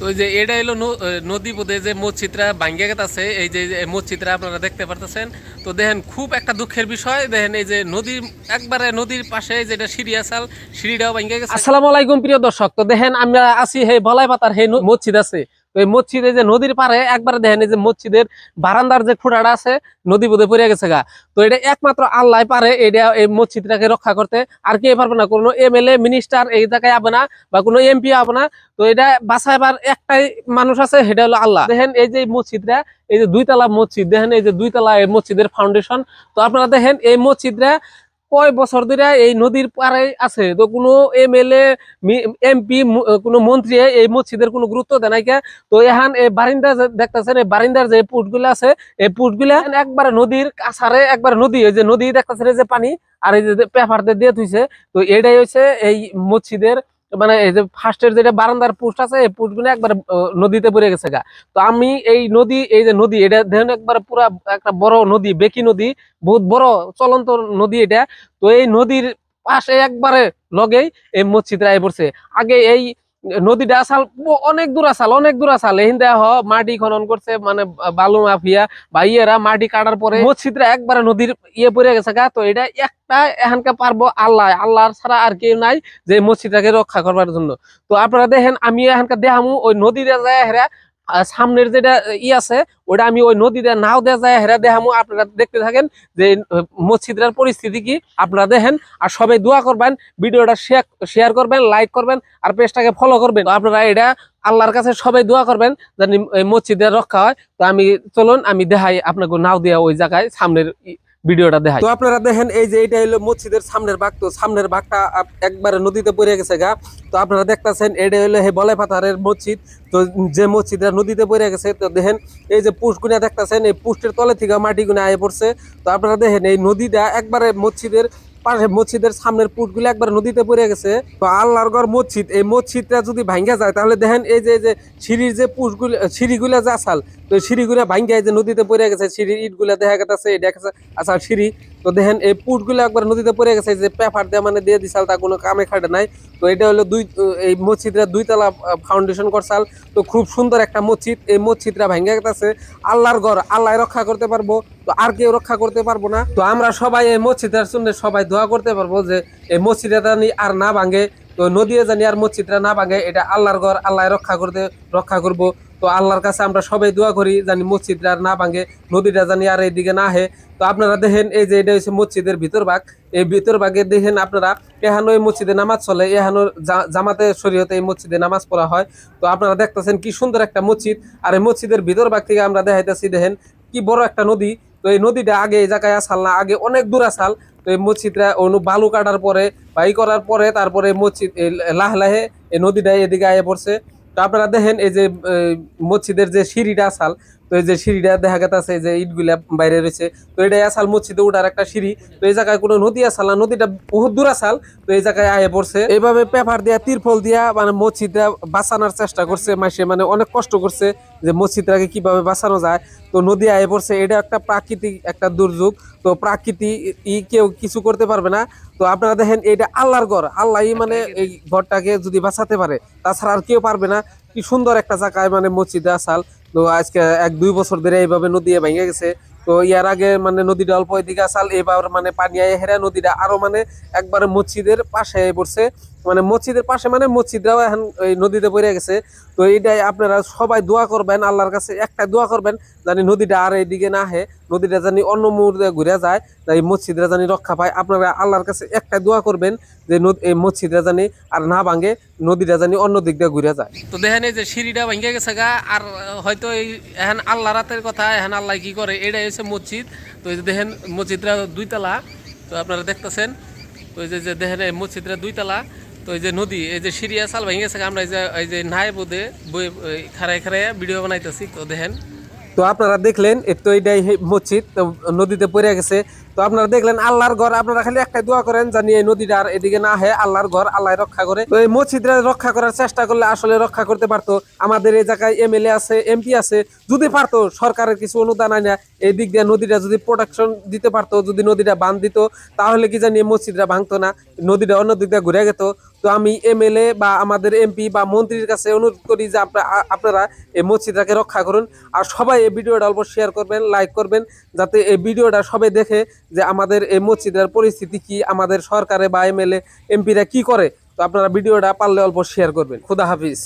তো যে এটা ন- নদী পথে যে মসজিদরা ভাঙ্গিয়া আছে, এই যে মসজিদরা আপনারা দেখতে পারতেছেন। তো দেখেন, খুব একটা দুঃখের বিষয়। দেখেন, এই যে নদীর একবারে নদীর পাশে যেটা সিঁড়ি আসাল, সিঁড়িটাও ভাঙ্গে গেছে। আসসালামু আলাইকুম, প্রিয় দর্শক। তো দেখেন, আমরা আছি হে বলাই পাতার হে মসজিদ আছে। তো এই মসজিদে যে নদীর পারে একবার দেখেন যে মসজিদের বারান্দার যে খুঁড়াটা আছে, নদী বোধে পড়ে গেছে গা। তো এটা একমাত্র আল্লাহ পারে এটা এই মসজিদটাকে রক্ষা করতে। আর কে পারবে না, কোনো এমএলএ মিনিস্টার এই জায়গায় আবে না বা কোনো এমপি আবে না। তো এটা বাঁচাইবার একটাই মানুষ আছে, সেটা হলো আল্লাহ। দেখেন এই যে মসজিদটা, এই যে দুইতলা মসজিদ, দেখেন এই যে দুইতলা এই মসজিদের ফাউন্ডেশন তো আপনারা দেখেন এই মসজিদটা কয় বছর ধরে এই নদীর পাড়ে আছে তো কোনো এমএলএ এমপি কোনো মন্ত্রী এই মসজিদের কোনো গুরুত্ব দেয় নাই কে। তো এখান এই বারিন্দা দেখতেছেন এই বারিন্দার যে পুটগুলো আছে এই পুটগুলা একবারে নদীর কাছারে, একবার নদী, এই যে নদী দেখতেছেন, এই যে পানি, আর এই যে পেপার দিয়ে থুইছে, তো এটাই হচ্ছে এই মসজিদের মানে এই যে ফার্স্টের যেটা বারান্দার পোস্ট আছে, এই পোস্টগুলো একবার নদীতে পড়ে গেছে গা। তো আমি এই নদী, এই যে নদী, এটা দেখেন একবার পুরা একটা বড় নদী, বেকি নদী, বহুত বড় চলন্ত নদী এটা। তো এই নদীর পাশে একবারে লগেই এই মসজিদ রায় পড়ছে। আগে এই নদীটা আসাল অনেক দূর আসাল, অনেক দূর আসাল। এই হ, মাটি খনন করছে মানে বালু মাফিয়া, বা ইয়েরা মাটি কাটার পরে মসজিদরা একবারে নদীর ইয়ে পড়ে গেছে গা। তো এটা একটা এখানকার পারব আল্লাহ আল্লাহ ছাড়া আর কেউ নাই যে মসজিদটাকে রক্ষা করবার জন্য। তো আপনারা দেখেন আমি এখানকার দেখামু, ওই নদীতে যায় হেরা সামনের যেটা ই আছে, ওটা আমি ওই নদীতে নাও দেওয়া যায় হেরা দেখামু আপনারা দেখতে থাকেন যে মসজিদটার পরিস্থিতি কি, আপনারা দেখেন, আর সবাই দোয়া করবেন, ভিডিওটা শেয়ার করবেন লাইক করবেন, আর পেজটাকে ফলো করবেন। আপনারা এটা আল্লাহর কাছে সবাই দোয়া করবেন, যেন মসজিদের রক্ষা হয়। তো আমি, চলুন, আমি দেখাই আপনাকে নাও দেওয়া ওই জায়গায় সামনের ভিডিওটা দেখাই। তো আপনারা দেখেন, এই যে এটা হলো মসজিদের সামনের ভাগ তো সামনের ভাগটা একবারে নদীতে পড়ে গেছে গা। তো আপনারা দেখতেছেন, এটা হলো হে বলে পাথারের মসজিদ। তো যে মসজিদটা নদীতে পড়ে গেছে, তো দেখেন, এই যে পুষ্টগুনা দেখতেছেন, এই পুষ্টের তলে থেকে মাটিগুনা আয়ে পড়ছে। তো আপনারা দেখেন, এই নদীটা একবারে মসজিদের পাশে মসজিদের সামনের পুটগুলো একবার নদীতে পড়ে গেছে। তো আল্লাহর গড় মসজিদ, এই মসজিদটা যদি ভাঙ্গা যায়, তাহলে দেখেন এই যে যে সিঁড়ির যে পুষগুলো সিঁড়িগুলো যা আসাল, তো সিঁড়িগুলো ভাঙ্গা যে নদীতে পড়ে গেছে, সিঁড়ির ইটগুলা দেখা গেছে গেছে আসাল সিঁড়ি তো দেখেন এই পুটগুলো একবার নদীতে পড়ে গেছে যে পেপার দিয়ে মানে দিয়ে দিছাল তা কোনো কামে খাটে নাই। তো এটা হলো দুই, এই মসজিদটা দুইতলা ফাউন্ডেশন করছাল তো খুব সুন্দর একটা মসজিদ, এই মসজিদটা ভাঙ্গা গেছে। আল্লাহর ঘর, আল্লাহ রক্ষা করতে পারব। তো আর কেউ রক্ষা করতে পারব না। তো আমরা সবাই এই মসজিদের জন্য সবাই দোয়া করতে পারব যে, এই মসজিদটা আর না ভাঙে। তো নদীও জানি আর মসজিদটা না ভাঙে, এটা আল্লাহর ঘর, আল্লাহ রক্ষা করতে, রক্ষা করব। তো আল্লাহর কাছে আমরা সবাই দোয়া করি জানি মসজিদটা আর না ভাঙে, নদীটা জানি আর এইদিকে না আহে। তো আপনারা দেখেন, এই যে এটা হচ্ছে মসজিদের ভিতর ভাগ। এই ভিতর ভাগে দেখেন আপনারা, এহানো এই মসজিদে নামাজ চলে, এহানো জামাতে শরীয়তে এই মসজিদে নামাজ পড়া হয়। তো আপনারা দেখতেছেন কি সুন্দর একটা মসজিদ। আর এই মসজিদের ভিতর ভাগ থেকে আমরা দেখাইতেছি, দেখেন কি বড় একটা নদী। তো এই নদীটা আগে এই জায়গায় আসাল না, আগে অনেক দূর আসাল তো এই মসজিদটা অনু বালু কাটার পরে বাই করার পরে তারপরে মসজিদ লাহ লাহে এই নদীটা এদিকে আয়ে পড়ছে। তো আপনারা দেখেন এই যে মসজিদের যে সিঁড়িটা আসাল তো এই যে সিঁড়িটা দেখা গেছে যে ইটগুলা বাইরে রয়েছে। তো এটা আসাল মসজিদে উঠার একটা সিঁড়ি। তো এই জায়গায় কোনো নদী আসাল না, নদীটা বহুত দূর আসাল। তো এই জায়গায় আয়ে পড়ছে। এইভাবে পেপার দিয়া তিরফল দিয়া মানে মসজিদটা বাঁচানোর চেষ্টা করছে মাসে মানে অনেক কষ্ট করছে যে মসজিদটাকে কীভাবে বাঁচানো যায়। তো নদী আয়ে পড়ছে। এটা একটা প্রাকৃতিক একটা দুর্যোগ। তো প্রাকৃতিক ই কেউ কিছু করতে পারবে না। তো আপনারা দেখেন এটা আল্লাহর ঘর। আল্লাহই মানে এই ঘরটাকে যদি বাঁচাতে পারে, তাছাড়া আর কেউ পারবে না। কি সুন্দর একটা জায়গায় মানে মসজিদে আসাল। তো আজকে এক, দুই বছর ধরে এইভাবে নদী ভেঙে গেছে। তো ইয়ার আগে মানে নদীটা অল্প এদিকে আসাল এবার মানে পানি হেরা নদীটা আরও মানে একবার মসজিদের পাশে পড়ছে। মানে মসজিদের পাশে মানে মসজিদটাও এখন এই নদীতে পড়ে গেছে। তো এইটাই আপনারা সবাই দোয়া করবেন, আল্লাহর কাছে একটা দোয়া করবেন, জানি নদীটা আর এইদিকে না আহে নদীটা জানি অন্য মুহূর্তে ঘুরে যায়, তাই মসজিদরা জানি রক্ষা পায়। আপনারা আল্লাহর কাছে একটা দোয়া করবেন যে এই মসজিদরা জানি আর না ভাঙে, নদীটা জানি অন্য দিক দিয়ে ঘুরে যায়। তো দেখেন এই যে সিঁড়িটা ভেঙে গেছে গা, আর হয়তো এই এখন আল্লাহ রাতের কথা, এখন আল্লাহ কি করে, এটাই হচ্ছে মসজিদ। তো এই যে দেখেন মসজিদটা দুইতলা, তো আপনারা দেখতেছেন, তো এই যে দেখেন এই মসজিদটা দুইতলা তো এই যে নদী, এই যে সিরিয়া সাল ভেঙে গেছে আমরা এই যে এই যে নাই বোধে বই খারাই খারাই ভিডিও বানাইতেছি, তো দেখেন। তো আপনারা দেখলেন তো এইটাই মসজিদ, তো নদীতে পড়ে গেছে। তো আপনারা দেখলেন, আল্লাহর ঘর, আপনারা খালি একটা দোয়া করেন জানি এই নদীটা আর এদিকে না হয়, আল্লাহর ঘর, আল্লাহ রক্ষা করে। তো এই মসজিদটা রক্ষা করার চেষ্টা করলে আসলে রক্ষা করতে পারতো। আমাদের এই জায়গায় এমএলএ আছে, এমপি আছে, যদি পারতো, সরকারের কিছু অনুদান আনা এই দিক দিয়ে নদীটা যদি প্রোটেকশন দিতে পারতো, যদি নদীটা বাঁধ দিত, তাহলে কি জানি এই মসজিদটা ভাঙতো না, নদীটা অন্য দিক দিয়ে ঘুরে গেত। তো আমি এমএলএ বা আমাদের এমপি বা মন্ত্রীর কাছে অনুরোধ করি যে আপনার এই মসজিদটাকে রক্ষা করুন। আর সবাই এই ভিডিওটা অল্প শেয়ার করবেন লাইক করবেন, যাতে এই ভিডিওটা সবাই দেখে যে আমাদের এই মসজিদের পরিস্থিতি কি, আমাদের সরকারে বা এমএলএ এমপিরা কি করে। তো আপনারা ভিডিওটা পারলে অল্প শেয়ার করবেন। খুদা হাফিজ।